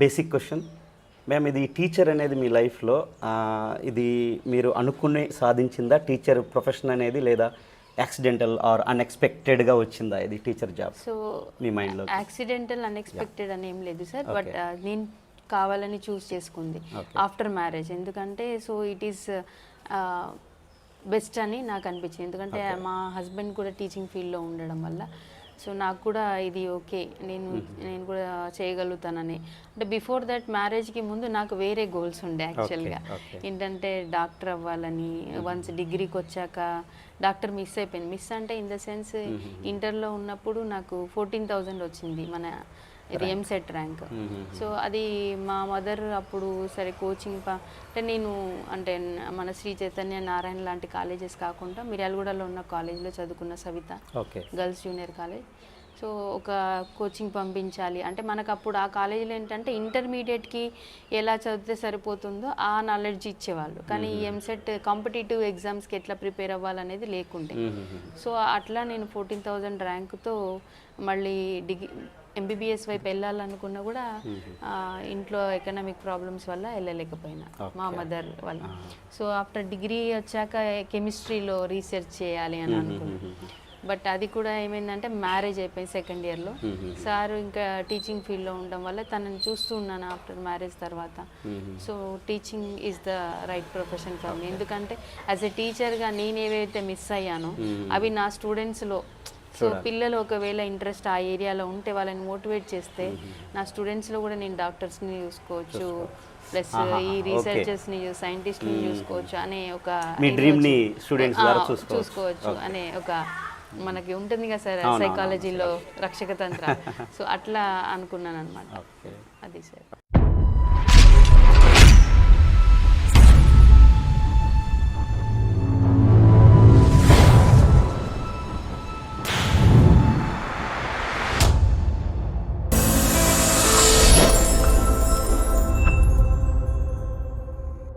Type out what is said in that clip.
Basic question ma'am ఇది teacher అనేది మీ లైఫ్లో ఇది మీరు అనుకుని సాధించిందా? టీచర్ ప్రొఫెషన్ అనేది లేదా యాక్సిడెంటల్ ఆర్ అన్ఎక్స్పెక్టెడ్గా వచ్చిందా ఇది టీచర్ జాబ్ సో మీ మైండ్లో యాక్సిడెంటల్ అన్ఎక్స్పెక్టెడ్ అని ఏం లేదు సార్ బట్ Okay. నేను కావాలని చూస్ చేసుకుంది. ఆఫ్టర్ మ్యారేజ్ ఎందుకంటే సో ఇట్ ఈస్ బెస్ట్ అని నాకు అనిపించింది. ఎందుకంటే మా హస్బెండ్ కూడా టీచింగ్ ఫీల్డ్లో ఉండడం వల్ల సో నాకు కూడా ఇది ఓకే. నేను నేను కూడా చేయగలుగుతానని. అంటే బిఫోర్ దట్ మ్యారేజ్కి ముందు నాకు వేరే గోల్స్ ఉండే యాక్చువల్గా. ఏంటంటే డాక్టర్ అవ్వాలని వన్స్ డిగ్రీకి వచ్చాక డాక్టర్ మిస్ అయిపోయింది. మిస్ అంటే ఇన్ ద సెన్స్ ఇంటర్లో ఉన్నప్పుడు నాకు ఫోర్టీన్ థౌజండ్ వచ్చింది. మన ఇది ఎంసెట్ ర్యాంక్ సో అది మా మదర్ అప్పుడు సరే కోచింగ్ అంటే నేను అంటే మన శ్రీ చైతన్య నారాయణ లాంటి కాలేజెస్ కాకుండా మిర్యాలగూడలో ఉన్న కాలేజ్లో చదువుకున్న Savitha. Okay girls junior college so ఒక కోచింగ్ పంపించాలి. అంటే మనకు అప్పుడు ఆ కాలేజీలో ఏంటంటే ఇంటర్మీడియట్కి ఎలా చదివితే సరిపోతుందో ఆ నాలెడ్జ్ ఇచ్చేవాళ్ళు. కానీ ఈ ఎంసెట్ కాంపిటేటివ్ ఎగ్జామ్స్కి ఎట్లా ప్రిపేర్ అవ్వాలనేది లేకుండే. సో అట్లా నేను ఫోర్టీన్ థౌజండ్ ర్యాంక్తో మళ్ళీ డిగ్రీ ఎంబీబీఎస్ వైపు వెళ్ళాలనుకున్నా కూడా ఇంట్లో ఎకనామిక్ ప్రాబ్లమ్స్ వల్ల వెళ్ళలేకపోయినా. మా మదర్ వల్ల. సో ఆఫ్టర్ డిగ్రీ వచ్చాక కెమిస్ట్రీలో రీసెర్చ్ చేయాలి అని అనుకున్నాను బట్ అది కూడా ఏమైందంటే మ్యారేజ్ అయిపోయింది సెకండ్ ఇయర్లో సార్ ఇంకా టీచింగ్ ఫీల్డ్లో ఉండడం వల్ల తనని చూస్తూ ఉన్నాను ఆఫ్టర్ మ్యారేజ్ తర్వాత. So teaching is the right profession for me ఎందుకంటే యాజ్ ఎ టీచర్గా నేను ఏవైతే మిస్ అయ్యానో అవి నా స్టూడెంట్స్లో సో పిల్లలు ఒకవేళ ఇంట్రెస్ట్ ఆ ఏరియాలో ఉంటే వాళ్ళని మోటివేట్ చేస్తే నా స్టూడెంట్స్లో కూడా నేను డాక్టర్స్ని చూసుకోవచ్చు. ప్లస్ ఈ రీసెర్చర్స్ని సైంటిస్ట్ని చూసుకోవచ్చు అనే ఒక మీ ఇది dream ని వచ్చింది. students ఆ, ద్వారా చూసుకోవచ్చు. చూసుకోవచ్చు అనే ఒక మనకి ఉంటుంది కదా సార్ సైకాలజీలో రక్షక తంత్ర. సో అట్లా అనుకున్నాను అనమాట అది సార్.